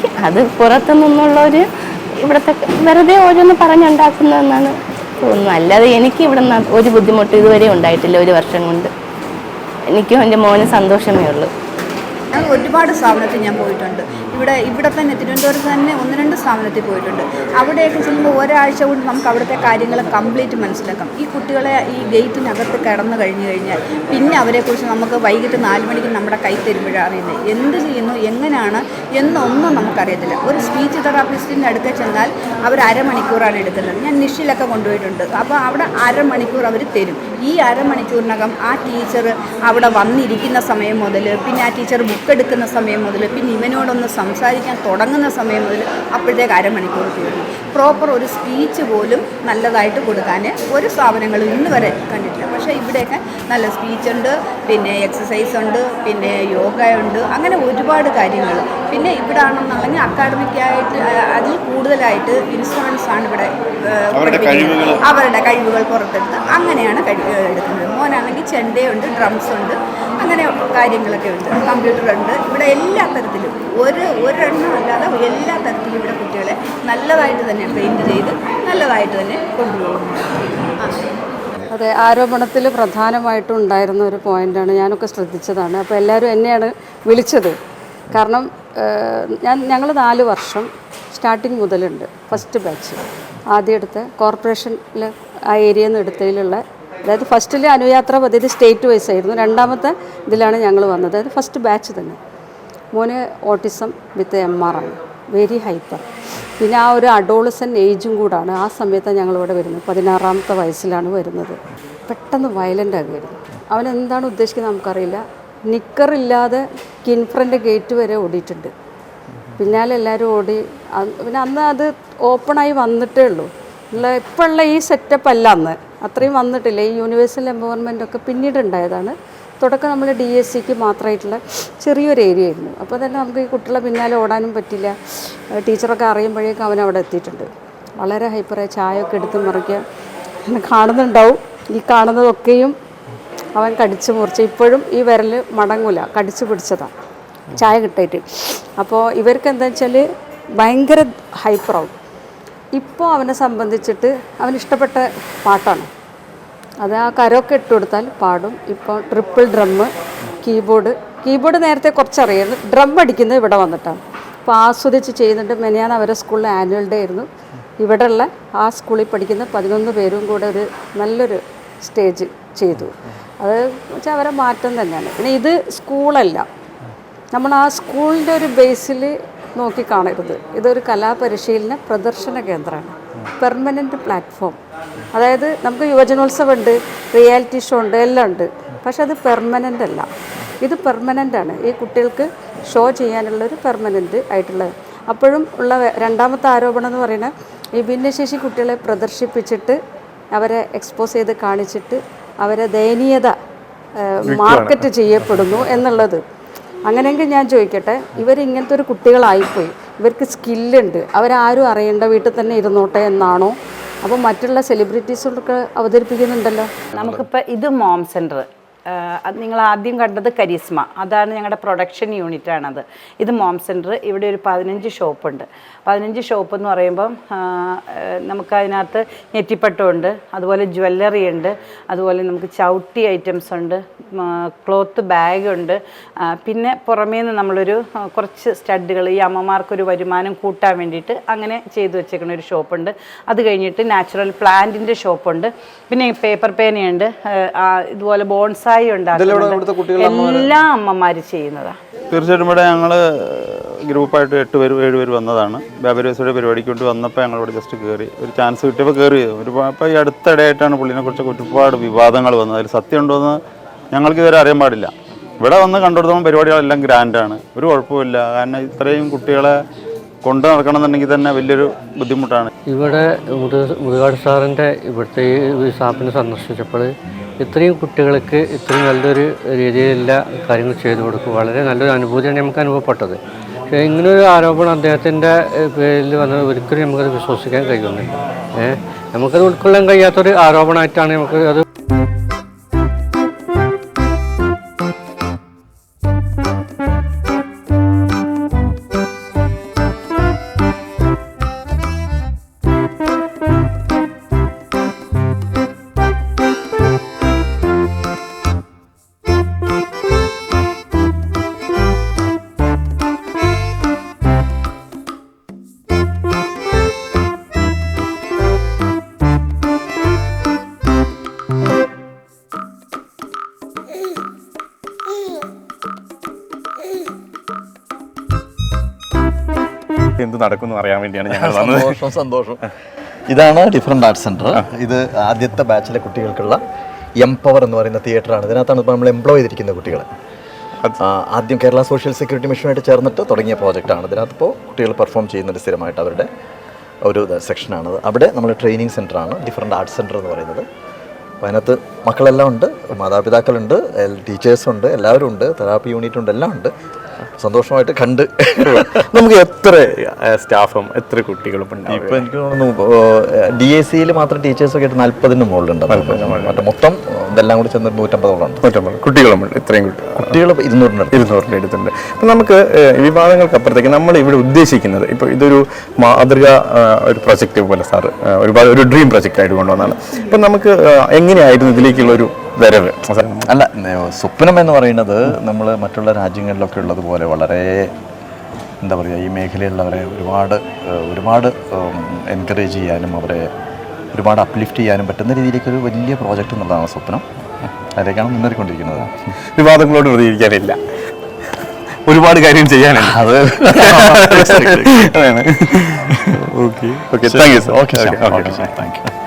എനിക്ക് അത് പുറത്തു നിന്നുള്ളൊരു ഇവിടുത്തെ വെറുതെ ഓരോന്ന് പറഞ്ഞുണ്ടാക്കുന്നതെന്നാണ് തോന്നുന്നത്. അല്ലാതെ എനിക്ക് ഇവിടെ നിന്ന് ഒരു ബുദ്ധിമുട്ട് ഇതുവരെ ഉണ്ടായിട്ടില്ല ഒരു വർഷം കൊണ്ട്. എനിക്കും എന്റെ മോന് സന്തോഷമേ ഉള്ളൂ. ഒരുപാട് സ്ഥാപനത്തിൽ ഞാൻ പോയിട്ടുണ്ട്. ഇവിടെ ഇവിടെ തന്നെ തിരുവനന്തപുരത്ത് തന്നെ ഒന്ന് രണ്ട് സ്ഥാപനത്തിൽ പോയിട്ടുണ്ട്. അവിടെയൊക്കെ ചെല്ലുമ്പോൾ ഒരാഴ്ച കൊണ്ട് നമുക്ക് അവിടുത്തെ കാര്യങ്ങൾ കംപ്ലീറ്റ് മനസ്സിലാക്കാം. ഈ കുട്ടികളെ ഈ ഗേറ്റിനകത്ത് കിടന്നു കഴിഞ്ഞു കഴിഞ്ഞാൽ പിന്നെ അവരെക്കുറിച്ച് നമുക്ക് വൈകിട്ട് നാല് മണിക്ക് നമ്മുടെ കൈ തരുമ്പോഴാണ് എന്ത് ചെയ്യുന്നു എങ്ങനെയാണ് എന്നൊന്നും നമുക്കറിയത്തില്ല. ഒരു സ്പീച്ച് തെറാപ്പിസ്റ്റിന്റെ അടുക്ക ചെന്നാൽ അവർ അരമണിക്കൂറാണ് എടുക്കുന്നത്. ഞാൻ നിഷിലൊക്കെ കൊണ്ടുപോയിട്ടുണ്ട്. അപ്പോൾ അവിടെ അരമണിക്കൂർ അവർ തരും. ഈ അരമണിക്കൂറിനകം ആ ടീച്ചർ അവിടെ വന്നിരിക്കുന്ന സമയം മുതൽ പിന്നെ ആ ടീച്ചർ ബുക്ക് എടുക്കുന്ന സമയം മുതൽ പിന്നെ ഇവനോടൊന്ന് സംസാരിക്കാൻ തുടങ്ങുന്ന സമയം മുതൽ അപ്പോഴത്തേക്ക് അരമണിക്കൂർ തീർന്നു പ്രോപ്പർ ഒരു സ്പീച്ച് പോലും നല്ലതായിട്ട് കൊടുക്കാൻ ഒരു സ്ഥാപനങ്ങളും ഇന്ന് വരെ കണ്ടിട്ടില്ല. പക്ഷേ ഇവിടെയൊക്കെ നല്ല സ്പീച്ച് ഉണ്ട് പിന്നെ എക്സസൈസ് ഉണ്ട് പിന്നെ യോഗ ഉണ്ട് അങ്ങനെ ഒരുപാട് കാര്യങ്ങൾ. പിന്നെ ഇവിടെ ആണെന്നുണ്ടെങ്കിൽ അക്കാഡമിക്കായിട്ട് അതിൽ കൂടുതലായിട്ട് ഇൻസ്ട്രുമെൻസ് ആണ് ഇവിടെ അവരുടെ. കഴിവുകൾ. അവരുടെ കഴിവുകൾ പുറത്തെടുത്ത് അങ്ങനെയാണ് കഴി എടുക്കുന്നത്. മോനാണെങ്കിൽ ചെണ്ടയുണ്ട് ഡ്രംസ് ഉണ്ട്. അങ്ങനെ കാര്യങ്ങളൊക്കെ ഉണ്ട്. കമ്പ്യൂട്ടറുണ്ട്. ഇവിടെ എല്ലാ തരത്തിലും. ഒരു ഒരെണ്ണം അല്ലാതെ എല്ലാ തരത്തിലും ഇവിടെ കുട്ടികളെ നല്ലതായിട്ട് തന്നെ ട്രെയിൻ ചെയ്ത് നല്ലതായിട്ട് തന്നെ കൊണ്ടുപോകുന്നു അതെ ആരോപണത്തിൽ പ്രധാനമായിട്ടും ഉണ്ടായിരുന്ന ഒരു പോയിന്റാണ് ഞാനൊക്കെ ശ്രദ്ധിച്ചതാണ്. അപ്പോൾ എല്ലാവരും എന്നെയാണ് വിളിച്ചത്. കാരണം ഞാൻ ഞങ്ങൾ നാല് വർഷം സ്റ്റാർട്ടിങ് മുതലുണ്ട് ഫസ്റ്റ് ബാച്ച്. ആദ്യം എടുത്ത കോർപ്പറേഷനിൽ ആ ഏരിയയിൽ നിന്ന് എടുത്തതിലുള്ള അതായത് ഫസ്റ്റിൽ അനുയാത്ര പദ്ധതി സ്റ്റേറ്റ് വൈസ് ആയിരുന്നു. രണ്ടാമത്തെ ഇതിലാണ് ഞങ്ങൾ വന്നത്. അതായത് ഫസ്റ്റ് ബാച്ച് തന്നെ. മോന് ഓട്ടിസം വിത്ത് എം ആർ ആണ്. വെരി ഹൈപ്പർ പിന്നെ ആ ഒരു അഡോളസൻ ഏജും കൂടാണ് ആ സമയത്താണ് ഞങ്ങളിവിടെ വരുന്നത്. പതിനാറാമത്തെ വയസ്സിലാണ് വരുന്നത്. പെട്ടെന്ന് വയലന്റ് ആകുമായിരുന്നു അവൻ എന്താണ് ഉദ്ദേശിക്കുന്നത് നമുക്കറിയില്ല. നിക്കറില്ലാതെ കിൻഫ്രന്റെ ഗേറ്റ് വരെ ഓടിയിട്ടുണ്ട്. പിന്നാലെ എല്ലാവരും ഓടി. പിന്നെ അന്ന് അത് ഓപ്പണായി വന്നിട്ടേ ഉള്ളൂ. ഉള്ള ഇപ്പോഴുള്ള ഈ സെറ്റപ്പ് അല്ല അന്ന്. അത്രയും വന്നിട്ടില്ല. ഈ യൂണിവേഴ്സൽ എംപവർമെന്റ് ഒക്കെ പിന്നീട് ഉണ്ടായതാണ്. തുടക്കം നമ്മൾ ഡി എസ് സിക്ക് മാത്രമായിട്ടുള്ള ചെറിയൊരു ഏരിയ ആയിരുന്നു. അപ്പോൾ തന്നെ നമുക്ക് ഈ കുട്ടികളെ പിന്നാലെ ഓടാനും പറ്റില്ല. ടീച്ചറൊക്കെ അറിയുമ്പോഴേക്കും അവൻ അവിടെ എത്തിയിട്ടുണ്ട്. വളരെ ഹൈപ്പറായി ചായ ഒക്കെ എടുത്ത് മറിക്കുക അങ്ങനെ കാണുന്നുണ്ടാവും. ഈ കാണുന്നതൊക്കെയും അവൻ കടിച്ചു മുറിച്ച് ഇപ്പോഴും ഈ വിരൽ മടങ്ങൂല. കടിച്ചു പിടിച്ചതാണ് ചായ കിട്ടായിട്ട്. അപ്പോൾ ഇവർക്ക് എന്താ വെച്ചാൽ ഭയങ്കര ഹൈപ്പറാവും ഇപ്പോൾ അവനെ സംബന്ധിച്ചിട്ട് അവന് ഇഷ്ടപ്പെട്ട പാട്ടാണ്. അത് ആ കരമൊക്കെ ഇട്ട് കൊടുത്താൽ പാടും. ഇപ്പോൾ ട്രിപ്പിൾ ഡ്രമ്മ് കീബോർഡ്. കീബോർഡ് നേരത്തെ കുറച്ചറിയുന്നു ഡ്രം അടിക്കുന്നത് ഇവിടെ വന്നിട്ടാണ്. അപ്പോൾ ആസ്വദിച്ച് ചെയ്യുന്നുണ്ട്. മെനിയാൻ അവരെ സ്കൂളിൽ ആനുവൽ ഡേ ആയിരുന്നു. ഇവിടെയുള്ള ആ സ്കൂളിൽ പഠിക്കുന്ന പതിനൊന്ന് പേരും കൂടെ ഒരു നല്ലൊരു സ്റ്റേജ് ചെയ്തു. അത് വെച്ചാൽ അവരെ മാറ്റം തന്നെയാണ്. പിന്നെ ഇത് സ്കൂളല്ല. നമ്മൾ ആ സ്കൂളിന്റെ ഒരു ബേസിൽ നോക്കി കാണരുത് ഇതൊരു കലാപരിശീലന പ്രദർശന കേന്ദ്രമാണ്. പെർമനന്റ് പ്ലാറ്റ്ഫോം അതായത് നമുക്ക് യുവജനോത്സവം ഉണ്ട് റിയാലിറ്റി ഷോ ഉണ്ട് എല്ലാം ഉണ്ട്. പക്ഷെ അത് പെർമനന്റ് അല്ല. ഇത് പെർമനന്റ് ആണ്. ഈ കുട്ടികൾക്ക് ഷോ ചെയ്യാനുള്ളൊരു പെർമനന്റ് ആയിട്ടുള്ളത് അപ്പോഴും ഉള്ള രണ്ടാമത്തെ ആരോപണം എന്ന് പറയുന്നത് ഈ ഭിന്നശേഷി കുട്ടികളെ പ്രദർശിപ്പിച്ചിട്ട് അവരെ എക്സ്പോസ് ചെയ്ത് കാണിച്ചിട്ട് അവരെ ദയനീയത മാർക്കറ്റ് ചെയ്യപ്പെടുന്നു എന്നുള്ളത്. അങ്ങനെയെങ്കിൽ ഞാൻ ചോദിക്കട്ടെ ഇവർ ഇങ്ങനത്തെ ഒരു കുട്ടികളായിപ്പോയി. ഇവർക്ക് സ്കില്ലുണ്ട്. അവരാരും അറിയേണ്ട വീട്ടിൽ തന്നെ ഇരുന്നോട്ടെ എന്നാണോ? അപ്പോൾ മറ്റുള്ള സെലിബ്രിറ്റീസുകൾക്ക് അവതരിപ്പിക്കുന്നുണ്ടല്ലോ. നമുക്കിപ്പോൾ ഇത് മോം സെന്റർ നിങ്ങൾ ആദ്യം കണ്ടത് കരിസ്മ. അതാണ് ഞങ്ങളുടെ പ്രൊഡക്ഷൻ യൂണിറ്റ് ആണത്. ഇത് മോം സെന്റർ ഇവിടെ ഒരു പതിനഞ്ച് ഷോപ്പുണ്ട് പതിനഞ്ച് ഷോപ്പ് എന്ന് പറയുമ്പം നമുക്ക് അതിനകത്ത് ഞെറ്റിപ്പട്ടമുണ്ട് അതുപോലെ ജ്വല്ലറി ഉണ്ട് അതുപോലെ നമുക്ക് ചവിട്ടി ഐറ്റംസ് ഉണ്ട് ക്ലോത്ത് ബാഗ് ഉണ്ട്. പിന്നെ പുറമേ നിന്ന് നമ്മളൊരു കുറച്ച് സ്റ്റഡുകൾ ഈ അമ്മമാർക്കൊരു വരുമാനം കൂട്ടാൻ വേണ്ടിയിട്ട് അങ്ങനെ ചെയ്തു വെച്ചേക്കുന്ന ഒരു ഷോപ്പുണ്ട് അത് കഴിഞ്ഞിട്ട് നാച്ചുറൽ പ്ലാന്റിന്റെ ഷോപ്പുണ്ട് പിന്നെ പേപ്പർ പേനയുണ്ട്. ഇതുപോലെ ബോൺസായി ഇവിടുത്തെ കുട്ടികളുടെ ഉണ്ടാക്കുന്നത് എല്ലാ അമ്മമാര് ചെയ്യുന്നതാണ് തീർച്ചയായിട്ടും ഇവിടെ ഞങ്ങൾ ഗ്രൂപ്പായിട്ട് എട്ട് പേര് ഏഴ് പേര് വന്നതാണ്. ബാബരേസയുടെ പരിപാടിക്ക് വേണ്ടി വന്നപ്പോൾ ഞങ്ങളിവിടെ ജസ്റ്റ് കയറി ഒരു ചാൻസ് കിട്ടിയപ്പോൾ കയറി ഒരു അപ്പോൾ ഈ അടുത്തിടെയായിട്ടാണ് പുള്ളിനെ കുറിച്ച് ഒരുപാട് വിവാദങ്ങൾ വന്നത്. അതിൽ സത്യം ഉണ്ടോ എന്ന് ഞങ്ങൾക്ക് ഇതുവരെ അറിയാൻ പാടില്ല. ഇവിടെ വന്ന് കണ്ടെടുത്തോളം പരിപാടികളെല്ലാം ഗ്രാൻഡാണ് ഒരു കുഴപ്പമില്ല കാരണം ഇത്രയും കുട്ടികളെ കൊണ്ടു നടക്കണമെന്നുണ്ടെങ്കിൽ തന്നെ വലിയൊരു ബുദ്ധിമുട്ടാണ്. ഇവിടെ മുരുകാട് സാറിന്റെ ഇവിടുത്തെ ഈ സ്ഥാപനം സന്ദർശിച്ചപ്പോൾ ഇത്രയും കുട്ടികൾക്ക് ഇത്രയും നല്ലൊരു രീതിയിലുള്ള കാര്യങ്ങൾ ചെയ്തു കൊടുക്കും. വളരെ നല്ലൊരു അനുഭൂതിയാണ് നമുക്ക് അനുഭവപ്പെട്ടത്. പക്ഷേ ഇങ്ങനൊരു ആരോപണം അദ്ദേഹത്തിന്റെ പേരിൽ വന്നത് ഒരിക്കലും നമുക്കത് വിശ്വസിക്കാൻ കഴിയുന്നില്ല. ഏഹ് നമുക്കത് ഉൾക്കൊള്ളാൻ കഴിയാത്തൊരു ആരോപണമായിട്ടാണ് നമുക്ക് എന്ത് നടക്കുന്നു അറിയാൻ വേണ്ടിയാണ് ഞങ്ങൾ വന്നത്. സന്തോഷം സന്തോഷം. ഇതാണ് ഡിഫറെന്റ് ആർട്സ് സെന്റർ ഇത് ആദ്യത്തെ ബാച്ചിലെ കുട്ടികൾക്കുള്ള എംപവർ എന്ന് പറയുന്ന തിയേറ്ററാണ് ഇതിനകത്താണ് ഇപ്പോൾ നമ്മൾ എംപ്ലോയ് ചെയ്തിരിക്കുന്ന കുട്ടികൾ ആദ്യം കേരള സോഷ്യൽ സെക്യൂരിറ്റി മിഷനുമായിട്ട് ചേർന്നിട്ട് തുടങ്ങിയ പ്രോജക്റ്റാണ് ഇതിനകത്ത് ഇപ്പോൾ കുട്ടികൾ പെർഫോം ചെയ്യുന്നുണ്ട് സ്ഥിരമായിട്ട്. അവരുടെ ഒരു സെക്ഷനാണത് അവിടെ നമ്മൾ ട്രെയിനിങ് സെന്ററാണ് ഡിഫറെന്റ് ആർട്സ് സെന്റർ എന്ന് പറയുന്നത്. അപ്പോൾ അതിനകത്ത് മക്കളെല്ലാം ഉണ്ട് മാതാപിതാക്കളുണ്ട് ടീച്ചേഴ്സുണ്ട് എല്ലാവരും ഉണ്ട് തെറാപ്പി യൂണിറ്റ് ഉണ്ട് എല്ലാം ഉണ്ട്. സന്തോഷമായിട്ട് കണ്ട് നമുക്ക് എത്ര സ്റ്റാഫും എത്ര കുട്ടികളും ഇപ്പൊ എനിക്ക് തോന്നുന്നു ഡി എ സിയിൽ മാത്രം ടീച്ചേഴ്സൊക്കെ ആയിട്ട് നാല്പതിന് മുകളിലുണ്ട്. മറ്റേ മൊത്തം ഇതെല്ലാം കൂടി ചെന്ന് നൂറ്റമ്പതോളം. ഉണ്ട് നൂറ്റമ്പത് കുട്ടികളും ഇത്രയും കുട്ടികൾ ഇരുന്നൂറിന്റെ ഇരുന്നൂറിന്റെ അടുത്തുണ്ട്. അപ്പം നമുക്ക് വിവാദങ്ങൾക്ക് അപ്പുറത്തേക്ക് നമ്മൾ ഇവിടെ ഉദ്ദേശിക്കുന്നത് ഇപ്പോൾ ഇതൊരു മാതൃക ഒരു പ്രൊജക്റ്റ് പോലെ സാർ ഒരുപാട് ഒരു ഡ്രീം പ്രൊജക്റ്റ് ആയിട്ട് കൊണ്ടുവന്നാണ് അപ്പം നമുക്ക് എങ്ങനെയായിരുന്നു ഇതിലേക്കുള്ള ഒരു വരവ്. അല്ല സ്വപ്നം എന്ന് പറയുന്നത് നമ്മൾ മറ്റുള്ള രാജ്യങ്ങളിലൊക്കെ ഉള്ളതുപോലെ വളരെ എന്താ പറയുക ഈ മേഖലയിലുള്ളവരെ ഒരുപാട് ഒരുപാട് എൻകറേജ് ചെയ്യാനും അവരെ ഒരുപാട് അപ്ലിഫ്റ്റ് ചെയ്യാനും പറ്റുന്ന രീതിയിലേക്ക് ഒരു വലിയ പ്രോജക്റ്റ് എന്നുള്ളതാണ് സ്വപ്നം. അതിലേക്കാണ് മുന്നേറിക്കൊണ്ടിരിക്കുന്നത്. വിവാദങ്ങളോട് പ്രതികരിക്കാനില്ല ഒരുപാട് കാര്യം ചെയ്യാനാണ് അത്. Okay okay thank you sir okay okay thank you